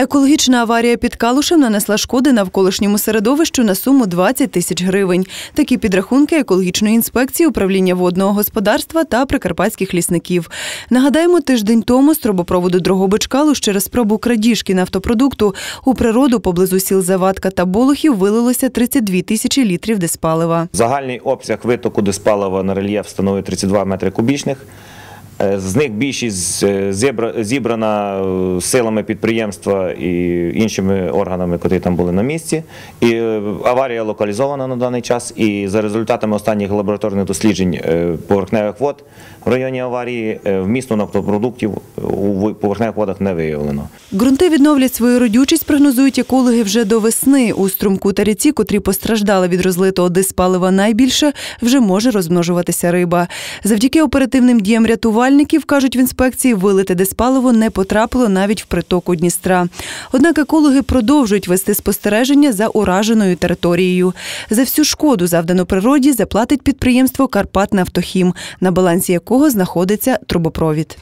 Екологічна аварія під Калушем нанесла шкоди навколишньому середовищу на суму 20 тисяч гривень. Такі підрахунки екологічної інспекції управління водного господарства та прикарпатських лісників. Нагадаємо, тиждень тому з трубопроводу Дрогобич-Калуш через спробу крадіжки нафтопродукту у природу поблизу сіл Завадка та Болохів вилилося 32 тисячі літрів диспалива. Загальний обсяг витоку диспалива на рельєф становить 32 метри кубічних. Е, З них більшість е, зібра- зібрана е, силами підприємства і іншими органами, які там були на місці. І аварія локалізована на даний час. І за результатами останніх лабораторних досліджень поверхневих вод в районі аварії вмісту нафтопродуктів у поверхневих водах не виявлено. Ґрунти відновлять свою родючість, прогнозують екологи вже до весни. У струмку та ріці, котрі постраждали від розлитого диспалива найбільше, вже може розмножуватися риба. Завдяки оперативним діям рятувальників, кажуть в інспекції, вилите диспаливо не потрапило навіть в притоку Дністра. Однак екологи продовжують вести спостереження за ураженою територією. За всю шкоду, завдану природі, заплатить підприємство Карпатнафтохім, на балансі якого знаходиться трубопровід.